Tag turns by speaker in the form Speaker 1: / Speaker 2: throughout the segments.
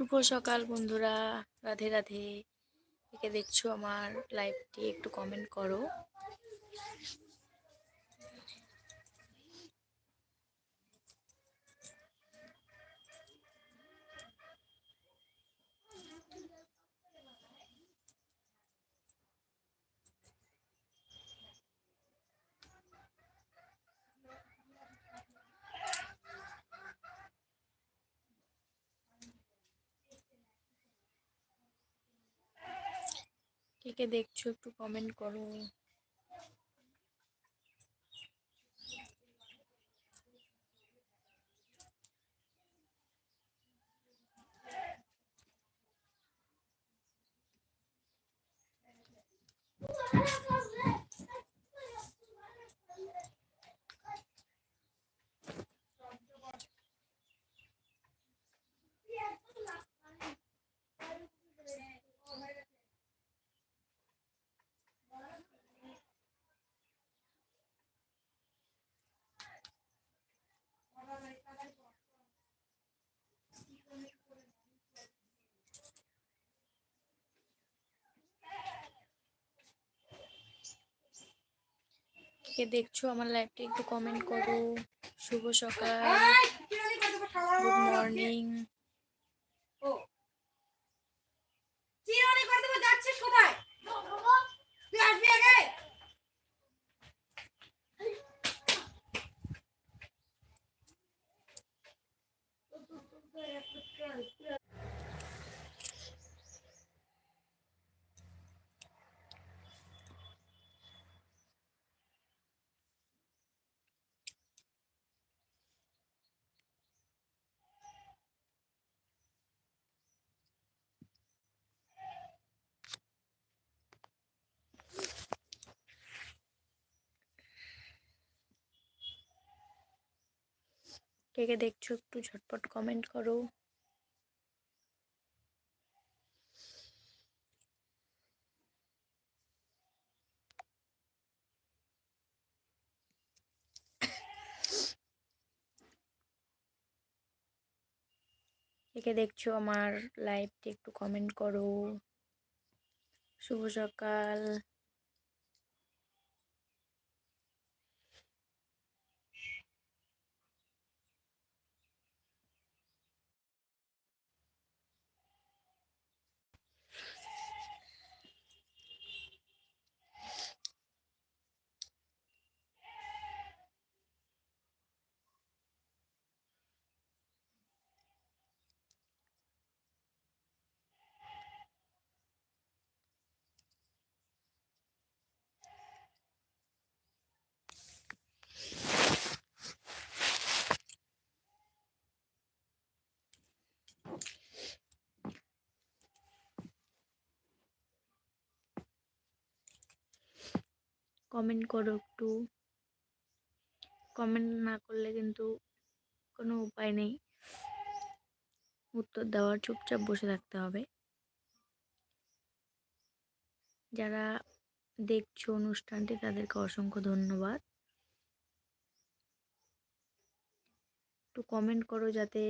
Speaker 1: শুভ সকাল বন্ধুরা। রাধে রাধে। একে দেখছ আমার লাইভটি একটু কমেন্ট করো। কে কে দেখছ একটু কমেন্ট করো। কে কে দেখছ আমার লাইভটি একটু কমেন্ট করো। শুভ সকাল গুড মর্নিং কে কে দেখছ একটু ঝটপট কমেন্ট করো। কে দেখছ আমার লাইভটি একটু কমেন্ট করো। শুভ সকাল। কমেন্ট করো একটু। কমেন্ট না করলে কিন্তু কোনো উপায় নেই। উত্তর দেওয়ার চুপচাপ বসে থাকতে হবে। যারা দেখছ অনুষ্ঠানটি তাদেরকে অসংখ্য ধন্যবাদ। একটু কমেন্ট করো যাতে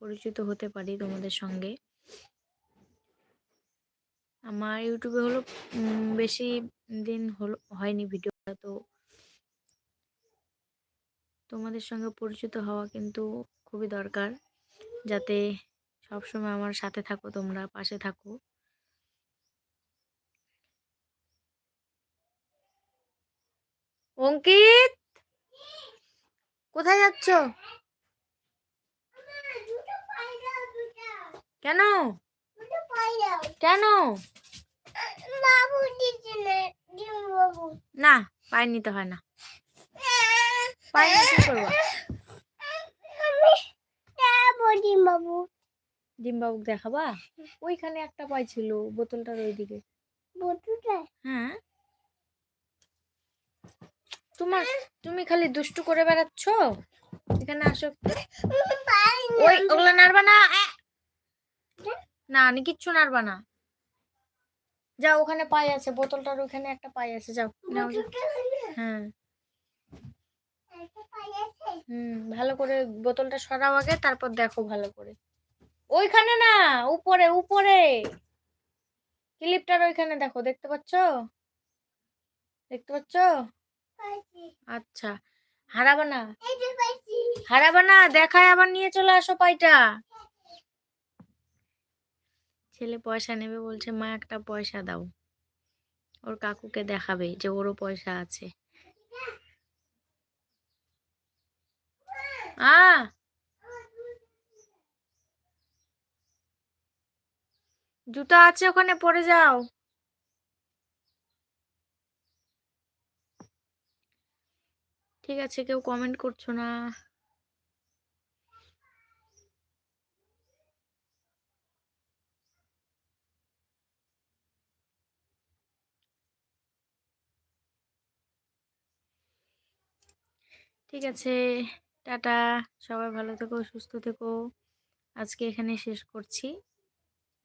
Speaker 1: পরিচিত হতে পারি তোমাদের সঙ্গে। আমার ইউটিউবে হলো বেশি দিন হলো, হয়নি ভিডিওটা তো তোমাদের সঙ্গে পরিচিত হওয়া কিন্তু খুবই দরকার। যাতে সবসময় আমার সাথে থাকো, তোমরা পাশে থাকো। অঙ্কিত! কোথায় যাচ্ছ? কেন? কেন? না পায়ে নিতে হয় না। পায়ে কি করব?
Speaker 2: বলি বাবু।
Speaker 1: দেখাবা? ওইখানে একটা পাই ছিল বোতলটার ওইদিকে। হ্যাঁ। তোমার তুমি খালি দুষ্টু করে বেড়াচ্ছ? এখানে আসো। ওই ওগুলো নাড়বা না না আমি কিচ্ছু নাড়বা না। যাও, ওখানে পাই আছে, বোতলটার ওখানে একটা পাই আছে, যাও, নাও হ্যাঁ। হুম, ভালো করে বোতলটা সরাও আগে, তারপর দেখো ভালো করে। ওইখানে না, উপরে উপরে। ক্লিপটার ওইখানে দেখো, দেখতে পাচ্ছ? দেখতে পাচ্ছ? আচ্ছা। হারাবানা। হারাবানা, দেখায় আবার নিয়ে চলে আসো পাইটা। ছেলে পয়সা নেবে বলছে, মা, একটা পয়সা দাও। ওর কাকুকে দেখাবে যে ওরও পয়সা আছে। আ! জুতা আছে ওখানে, পরে যাও। ঠিক আছে, কেউ কমেন্ট করছ না। ঠিক আছে, টাটা। সবাই ভালো থেকো, সুস্থ থেকো। আজকে এখানে শেষ করছি।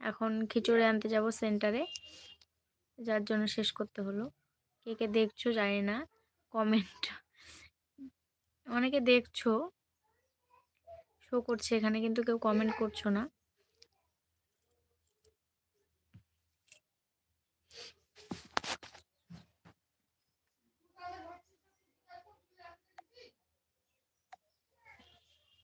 Speaker 1: এখন খিচুড়ি আনতে যাব সেন্টারে, যার জন্য শেষ করতে হলো। কে কে দেখছ জানি না কমেন্ট অনেকে দেখছ শো করছে এখানে কিন্তু কেউ কমেন্ট করছ না।